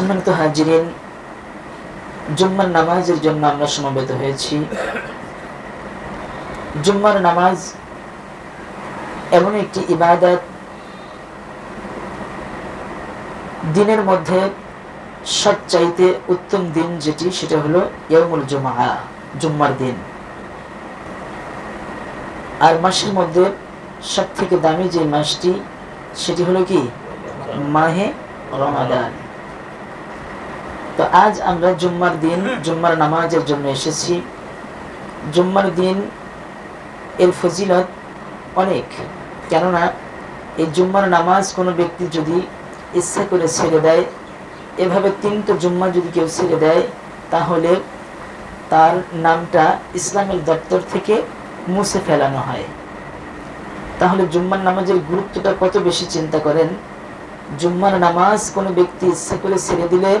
সম্মানিত হাজিরিন, জুম্মার নামাজের জন্য আমরা সমবেত হয়েছি। জুম্মার নামাজ এমন একটি ইবাদত, দিনের মধ্যে সবচাইতে উত্তম দিন যেটি, সেটা হলো ইয়মুল জুমা জুম্মার দিন। আর মাসের মধ্যে সব থেকে দামি যে মাসটি, সেটি হলো কি? মাহে রমাদান। তো আজ আমরা জুম্মার দিন, জুম্মার নামাজের জন্য এসেছি। জুম্মার দিন এর ফজিলত অনেক। কেননা এই জুম্মার নামাজ কোনো ব্যক্তি যদি ইচ্ছা করে ছেড়ে দেয়, এভাবে তিনটা জুম্মা যদি কেউ ছেড়ে দেয়, তাহলে তার নামটা ইসলামের দপ্তর থেকে মুছে ফেলানো হয়। তাহলে জুম্মার নামাজের গুরুত্বটা কত বেশি চিন্তা করেন? জুম্মার নামাজ কোনো ব্যক্তি ইচ্ছা করে ছেড়ে দিলে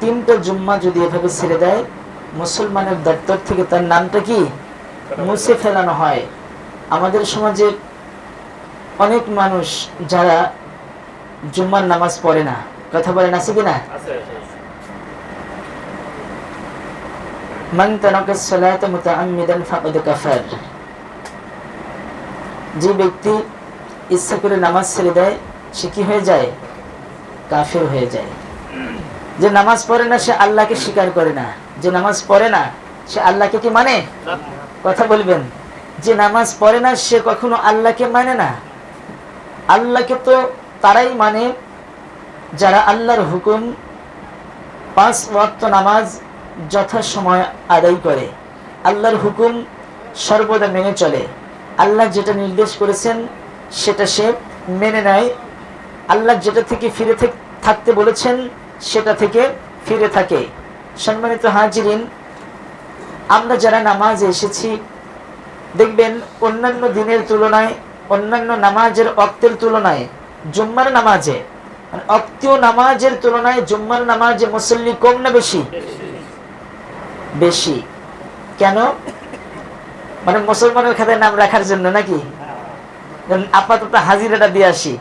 তিনটা জুম্মা যদি এভাবে ছেড়ে দেয় মুসলমানের দপ্তর থেকে তার নামটা কি? মুছে ফেলানো হয়। আমাদের সমাজে অনেক মানুষ যারা জুম্মার নামাজ পড়ে না। কথা বলেন আছে কি না? মান তারাকা সালাতা মুতাআম্মিদান ফাকাদ কাফার। যে ব্যক্তি ইচ্ছা করে নামাজ ছেড়ে দেয় সে কি হয়ে যায়? কাফের হয়ে যায়। যে নামাজ পড়ে না, সে আল্লাহকে স্বীকার করে না। যে নামাজ পড়ে না, সে আল্লাহকে কি মানে? কথা বলবেন। যে নামাজ পড়ে না, সে কখনো আল্লাহকে মানে না। আল্লাহকে তো তারাই মানে। যারা আল্লাহর হুকুম, পাঁচ ওয়াক্ত নামাজ যথাসময় আদায় করে। আল্লাহর হুকুম সর্বদা মেনে চলে। আল্লাহ যেটা নির্দেশ করেছেন, সেটা সে মেনে নেয়। আল্লাহ যেটা থেকে ফিরে থাকতে বলেছেন সেটা থেকে ফিরে থাকে। সম্মানিত হাজিরিন, আমরা যারা নামাজে এসেছি, দেখবেন অন্যান্য দিনের তুলনায়, অন্যান্য নামাজের অক্তের তুলনায় জুম্মার নামাজে মানে অক্তীয় নামাজের তুলনায় জুম্মার নামাজে মুসল্লি কম না বেশি? বেশি। কেন? মানে মুসলমানের খাতায় নাম রাখার জন্য নাকি? আপাতত হাজিরাটা দিয়ে আসি।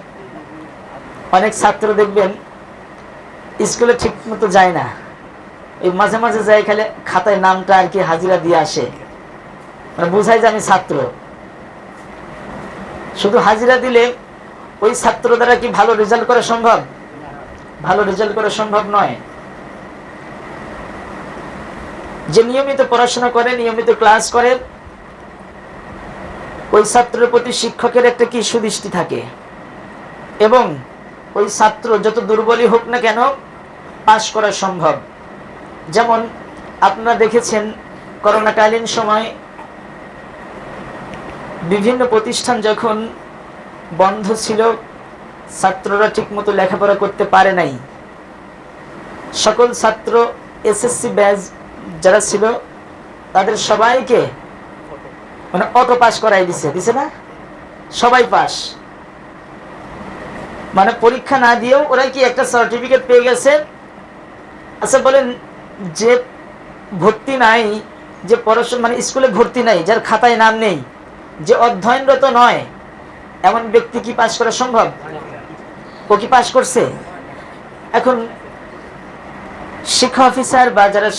অনেক ছাত্র দেখবেন স্কুলে ঠিক মতো যায় না। এই মাঝে মাঝে যাই, খালি খাতায় নামটা আর কি হাজিরা দিয়ে আসে। মানে বুঝাই যে আমি ছাত্র। শুধু হাজিরা দিলে ওই ছাত্র দ্বারা কি ভালো রেজাল্ট করা সম্ভব? ভালো রেজাল্ট করা সম্ভব নয়। যে নিয়মিত পড়াশোনা করে, নিয়মিত ক্লাস করে, ওই ছাত্রের প্রতি শিক্ষকের একটা কি সুদৃষ্টি থাকে? এবং ওই ছাত্র যত দুর্বলই হোক না কেন পাশ করা সম্ভব। যেমন আপনারা দেখেছেন, করোনাকালীন সময় বিভিন্ন প্রতিষ্ঠান যখন বন্ধ ছিল, ছাত্ররা ঠিকমতো লেখাপড়া করতে পারে নাই। সকল ছাত্র এসএসসি ব্যাচ যারা ছিল, তাদের সবাইকে মানে অটো পাস করাই দিছে দিছে না? সবাই পাস মানে পরীক্ষা না দিয়েও ওরা কি একটা সার্টিফিকেট পেয়ে গেছে? আচ্ছা বলেন, যে ভর্তি নাই, যে পড়াশোনা মানে স্কুলে ভর্তি নাই, যার খাতায় নাম নেই, যে অধ্যয়নরত নয়, এমন ব্যক্তি কি পাশ করা সম্ভব? ও কি পাশ করছে? এখন, শিক্ষা অফিসার বা যারা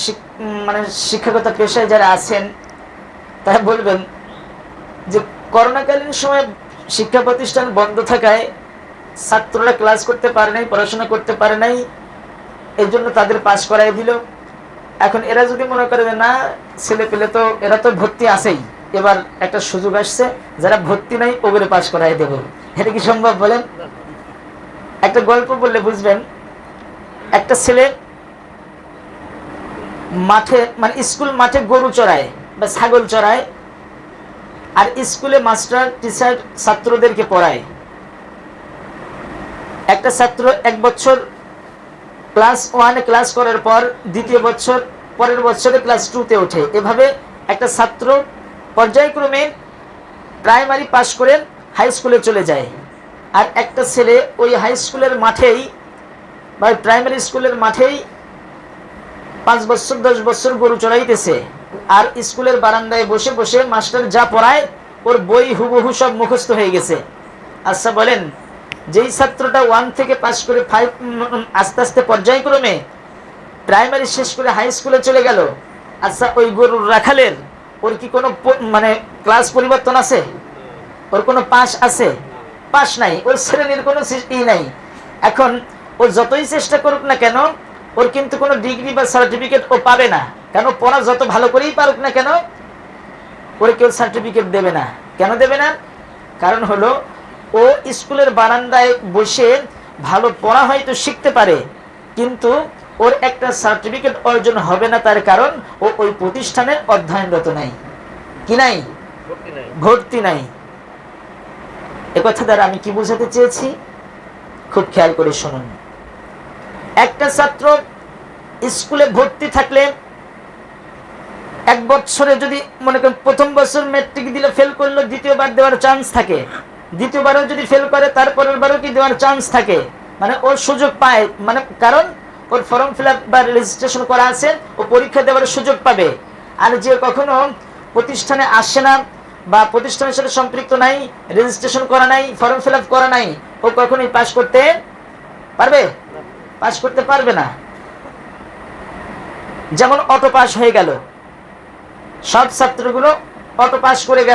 মানে শিক্ষাগত পেশায় যারা আছেন, তারা বলবেন যে, করোনাকালীন সময় শিক্ষা প্রতিষ্ঠান বন্ধ থাকায় ছাত্ররা ক্লাস করতে পারে নাই, পড়াশোনা করতে পারে নাই, এই জন্য তাদের পাশ করাই দিল। এখন এরা যদি মনে করে না, ছেলে পেলে তো এরা তো ভর্তি আছেই, এবার একটা সুযোগ আসছে, যারা ভর্তি নাই, ওগুলো পাশ করাই দেব। এটা কি সম্ভব বলেন? একটা গল্প বললে বুঝবেন, একটা ছেলে মাঠে মানে স্কুল মাঠে গরু চড়ায় বা ছাগল চড়ায়, আর স্কুলে মাস্টার, টিচার, ছাত্রদেরকে পড়ায়। একটা ছাত্র এক বছর ক্লাস ওয়ানে ক্লাস করার পর দ্বিতীয় বছর, পরের বছরে ক্লাস টুতে ওঠে। এভাবে একটা ছাত্র পর্যায়ক্রমে প্রাইমারি পাশ করে হাই স্কুলে চলে যায়। আর একটা ছেলে ওই হাই স্কুলের মাঠেই বা প্রাইমারি স্কুলের মাঠেই পাঁচ বছর, দশ বছর গরু চড়াইতেছে। আর স্কুলের বারান্দায় বসে বসে মাস্টার যা পড়ায়, ওর বই হুবহু সব মুখস্থ হয়ে গেছে। আচ্ছা বলেন যেই ছাত্রটা ওয়ান থেকে পাস করে ফাইভ আস্তে আস্তে পর্যায়ক্রমে প্রাইমারি শেষ করে হাই স্কুলে চলে গেল। আচ্ছা ওই গরুর রাখালের, ওর কি কোনো মানে ক্লাস পরিবর্তন আছে? ওর কোনো পাস আছে? পাস নাই। ওর শ্রেণির কোনো ই নাই। এখন ও যতই চেষ্টা করুক না কেন, ওর কিন্তু কোনো ডিগ্রি বা সার্টিফিকেট ও পাবে না। কেন পড়া যত ভালো করেই পারুক না কেন, ওর কেউ সার্টিফিকেট দেবে না। কেন দেবে না? কারণ হলো ও স্কুলের বারান্দায় বসে ভালো পড়া হয়তো শিখতে পারে কিন্তু ওর একটা সার্টিফিকেট অর্জন হবে না তার কারণ ও ওই প্রতিষ্ঠানে অধ্যয়নরত নাই। কি নাই? ভর্তি নাই। একথা দ্বারা আমি কি বোঝাতে চেয়েছি? খুব খেয়াল করে শুনুন। একটা ছাত্র স্কুলে ভর্তি থাকলে এক বছরে যদি মনে করেন প্রথম বছর মেট্রিক দিলে ফেল করল দ্বিতীয়বার দেওয়ার চান্স থাকে। দ্বিতীয়বারও যদি ফেল করে তারপরের বারও কি দেওয়ার চান্স থাকে? মানে ওর সুযোগ পায় মানে কারণ ওর ফর্ম ফিল বা রেজিস্ট্রেশন করা আছে, ও পরীক্ষা দেওয়ার সুযোগ পাবে। আর যে কখনো প্রতিষ্ঠানে আসে না বা প্রতিষ্ঠানের সাথে সম্পৃক্ত নাই রেজিস্ট্রেশন করা নাই ফর্ম ফিল করা নাই, ও কখনোই পাশ করতে পারবে? পাশ করতে পারবে না। যেমন অটো পাস হয়ে গেল। সব ছাত্রগুলো অটো পাস করে গেল।